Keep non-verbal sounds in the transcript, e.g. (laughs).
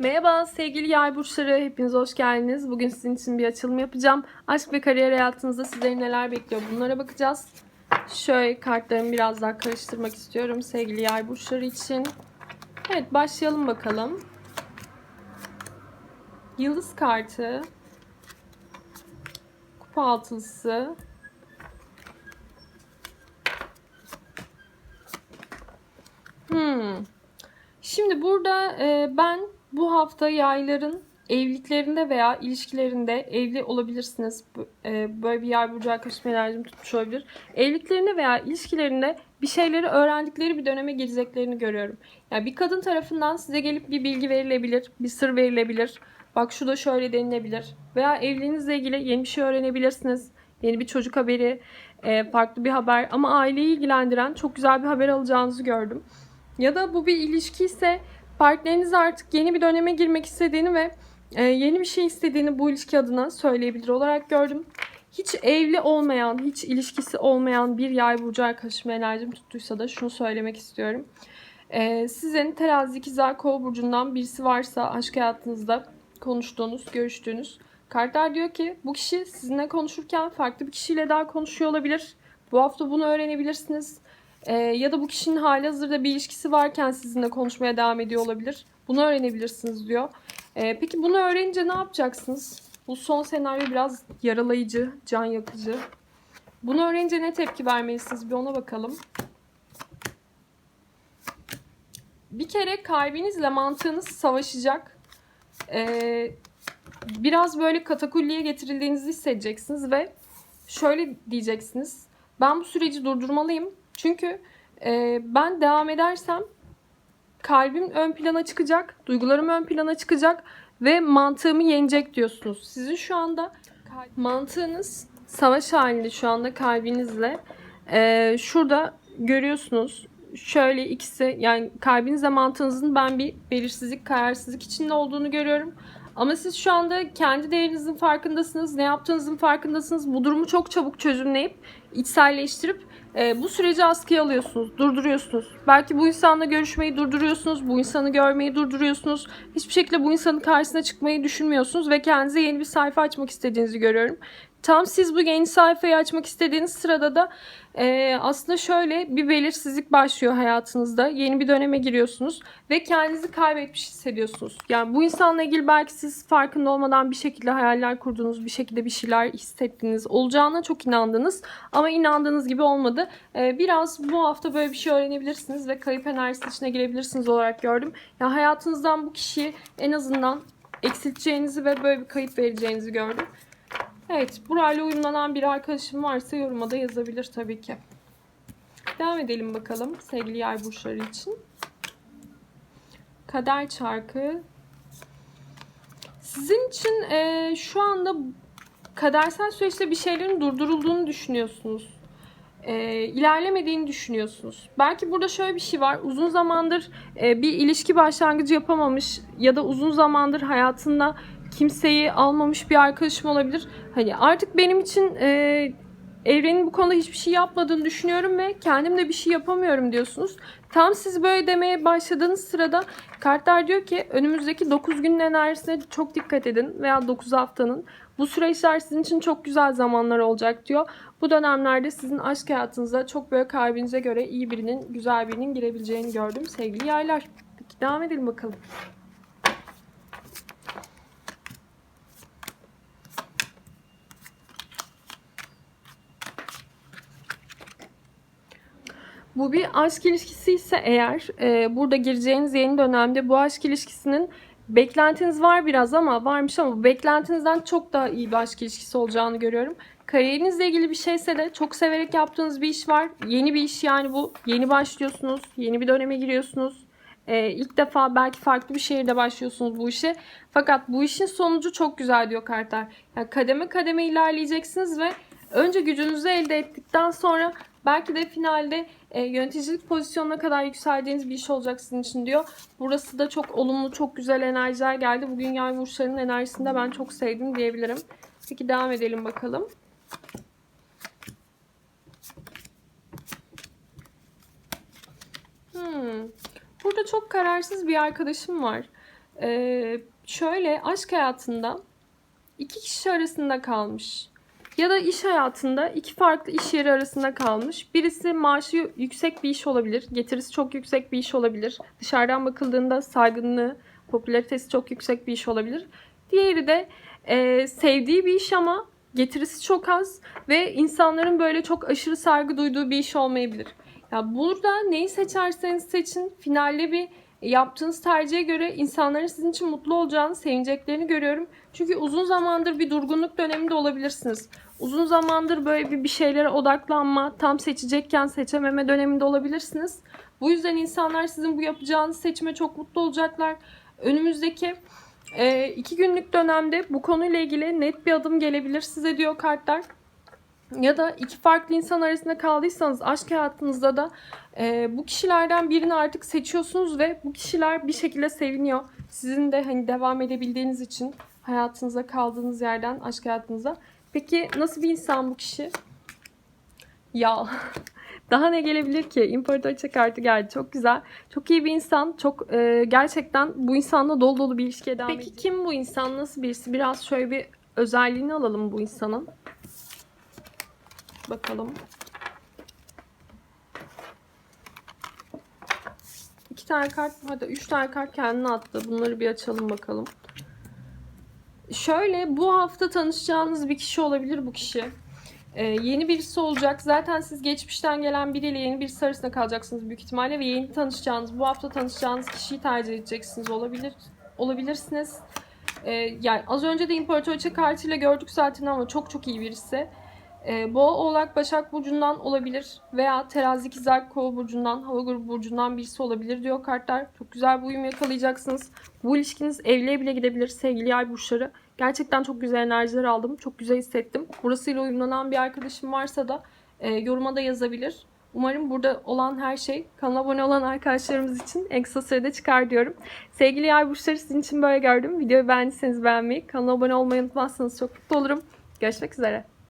Merhaba sevgili yay burçları, hepiniz hoş geldiniz. Bugün sizin için bir açılım yapacağım. Aşk ve kariyer hayatınızda sizleri neler bekliyor bunlara bakacağız. Şöyle kartlarımı biraz daha karıştırmak istiyorum sevgili yay burçları için. Evet başlayalım bakalım. Yıldız kartı. Kupa altılısı. Hmm. Şimdi burada e, ben bu hafta yayların evliliklerinde veya ilişkilerinde evli olabilirsiniz. E, böyle bir yay burcu arkadaşım enerjim tutmuş olabilir. Evliliklerinde veya ilişkilerinde bir şeyleri öğrendikleri bir döneme gireceklerini görüyorum. Yani bir kadın tarafından size gelip bir bilgi verilebilir, bir sır verilebilir. Bak şu da şöyle denilebilir. Veya evliliğinizle ilgili yeni bir şey öğrenebilirsiniz. Yeni bir çocuk haberi, e, farklı bir haber ama aileyi ilgilendiren çok güzel bir haber alacağınızı gördüm. Ya da bu bir ilişki ise partneriniz artık yeni bir döneme girmek istediğini ve e, yeni bir şey istediğini bu ilişki adına söyleyebilir olarak gördüm. Hiç evli olmayan, hiç ilişkisi olmayan bir yay burcu arkadaşım enerjim tuttuysa da şunu söylemek istiyorum. E, sizin terazi ikizler kova burcundan birisi varsa aşk hayatınızda konuştuğunuz, görüştüğünüz kartlar diyor ki bu kişi sizinle konuşurken farklı bir kişiyle daha konuşuyor olabilir. Bu hafta bunu öğrenebilirsiniz. Ee, ya da bu kişinin hali hazırda bir ilişkisi varken sizinle konuşmaya devam ediyor olabilir. Bunu öğrenebilirsiniz diyor. Ee, peki bunu öğrenince ne yapacaksınız? Bu son senaryo biraz yaralayıcı, can yakıcı. Bunu öğrenince ne tepki vermelisiniz bir ona bakalım. Bir kere kalbinizle mantığınız savaşacak. Ee, biraz böyle katakulliye getirildiğinizi hissedeceksiniz ve şöyle diyeceksiniz. Ben bu süreci durdurmalıyım. Çünkü e, ben devam edersem kalbim ön plana çıkacak, duygularım ön plana çıkacak ve mantığımı yenecek diyorsunuz. Sizin şu anda mantığınız savaş halinde şu anda kalbinizle. E, şurada görüyorsunuz. Şöyle ikisi yani kalbinizle mantığınızın ben bir belirsizlik, kararsızlık içinde olduğunu görüyorum. Ama siz şu anda kendi değerinizin farkındasınız, ne yaptığınızın farkındasınız. Bu durumu çok çabuk çözümleyip, içselleştirip e, bu süreci askıya alıyorsunuz, durduruyorsunuz. Belki bu insanla görüşmeyi durduruyorsunuz, bu insanı görmeyi durduruyorsunuz. Hiçbir şekilde bu insanın karşısına çıkmayı düşünmüyorsunuz ve kendinize yeni bir sayfa açmak istediğinizi görüyorum. Tam siz bu yeni sayfayı açmak istediğiniz sırada da e, aslında şöyle bir belirsizlik başlıyor hayatınızda. Yeni bir döneme giriyorsunuz ve kendinizi kaybetmiş hissediyorsunuz. Yani bu insanla ilgili belki siz farkında olmadan bir şekilde hayaller kurdunuz, bir şekilde bir şeyler hissettiniz. Olacağına çok inandınız ama inandığınız gibi olmadı. E, biraz bu hafta böyle bir şey öğrenebilirsiniz ve kayıp enerjisi içine girebilirsiniz olarak gördüm. Ya hayatınızdan bu kişiyi en azından eksilteceğinizi ve böyle bir kayıp vereceğinizi gördüm. Evet, burayla uyumlanan bir arkadaşım varsa yoruma da yazabilir tabii ki. Devam edelim bakalım sevgili yay burçları için. Kader çarkı. Sizin için e, şu anda kadersel süreçte bir şeylerin durdurulduğunu düşünüyorsunuz. E, ilerlemediğini düşünüyorsunuz. Belki burada şöyle bir şey var. Uzun zamandır e, bir ilişki başlangıcı yapamamış ya da uzun zamandır hayatında kimseyi almamış bir arkadaşım olabilir. Hani artık benim için e, evrenin bu konuda hiçbir şey yapmadığını düşünüyorum ve kendim de bir şey yapamıyorum diyorsunuz. Tam siz böyle demeye başladığınız sırada kartlar diyor ki önümüzdeki 9 günün enerjisine çok dikkat edin veya 9 haftanın. Bu süreçler sizin için çok güzel zamanlar olacak diyor. Bu dönemlerde sizin aşk hayatınıza çok böyle kalbinize göre iyi birinin, güzel birinin girebileceğini gördüm sevgili yaylar. Peki devam edelim bakalım. Bu bir aşk ilişkisi ise eğer e, burada gireceğiniz yeni dönemde bu aşk ilişkisinin beklentiniz var biraz ama varmış ama beklentinizden çok daha iyi bir aşk ilişkisi olacağını görüyorum. Kariyerinizle ilgili bir şeyse de çok severek yaptığınız bir iş var. Yeni bir iş yani bu. Yeni başlıyorsunuz. Yeni bir döneme giriyorsunuz. Ee, ilk defa belki farklı bir şehirde başlıyorsunuz bu işe. Fakat bu işin sonucu çok güzel diyor kartlar. Yani kademe kademe ilerleyeceksiniz ve önce gücünüzü elde ettikten sonra belki de finalde e, yöneticilik pozisyonuna kadar yükseldiğiniz bir iş olacak sizin için diyor. Burası da çok olumlu, çok güzel enerjiler geldi. Bugün yay burçlarının enerjisini de ben çok sevdim diyebilirim. Peki devam edelim bakalım. Hmm. Burada çok kararsız bir arkadaşım var. Ee, şöyle aşk hayatında iki kişi arasında kalmış. Ya da iş hayatında iki farklı iş yeri arasında kalmış. Birisi maaşı yüksek bir iş olabilir. Getirisi çok yüksek bir iş olabilir. Dışarıdan bakıldığında saygınlığı, popülaritesi çok yüksek bir iş olabilir. Diğeri de e, sevdiği bir iş ama getirisi çok az ve insanların böyle çok aşırı saygı duyduğu bir iş olmayabilir. Ya burada neyi seçerseniz seçin finalde bir yaptığınız tercihe göre insanların sizin için mutlu olacağını, sevineceklerini görüyorum. Çünkü uzun zamandır bir durgunluk döneminde olabilirsiniz. Uzun zamandır böyle bir, bir şeylere odaklanma, tam seçecekken seçememe döneminde olabilirsiniz. Bu yüzden insanlar sizin bu yapacağınız seçime çok mutlu olacaklar. Önümüzdeki e, iki günlük dönemde bu konuyla ilgili net bir adım gelebilir size diyor kartlar. Ya da iki farklı insan arasında kaldıysanız aşk hayatınızda da e, bu kişilerden birini artık seçiyorsunuz ve bu kişiler bir şekilde seviniyor. Sizin de hani devam edebildiğiniz için hayatınıza kaldığınız yerden aşk hayatınıza. Peki nasıl bir insan bu kişi? Ya (laughs) daha ne gelebilir ki? İmparatoriçe kartı geldi. Çok güzel. Çok iyi bir insan. Çok e, gerçekten bu insanla dolu dolu bir ilişkiye devam Peki kim bu insan? Nasıl birisi? Biraz şöyle bir özelliğini alalım bu insanın. Bakalım. İki tane kart, hadi üç tane kart kendine attı. Bunları bir açalım bakalım. Şöyle bu hafta tanışacağınız bir kişi olabilir bu kişi. Ee, yeni birisi olacak. Zaten siz geçmişten gelen biriyle yeni birisi arasında kalacaksınız büyük ihtimalle ve yeni tanışacağınız, bu hafta tanışacağınız kişiyi tercih edeceksiniz. Olabilir, olabilirsiniz. Ee, yani az önce de İmparatoriçe kartıyla gördük zaten ama çok çok iyi birisi. Ee, Boğa, Oğlak, Başak Burcu'ndan olabilir veya Terazi, İkizler, Kova Burcu'ndan, Hava Grubu Burcu'ndan birisi olabilir diyor kartlar. Çok güzel bir uyum yakalayacaksınız. Bu ilişkiniz evliliğe bile gidebilir sevgili yay burçları. Gerçekten çok güzel enerjiler aldım. Çok güzel hissettim. Burasıyla uyumlanan bir arkadaşım varsa da e, yoruma da yazabilir. Umarım burada olan her şey kanala abone olan arkadaşlarımız için en kısa sürede çıkar diyorum. Sevgili yay burçları sizin için böyle gördüm. Videoyu beğendiyseniz beğenmeyi, kanala abone olmayı unutmazsanız çok mutlu olurum. Görüşmek üzere.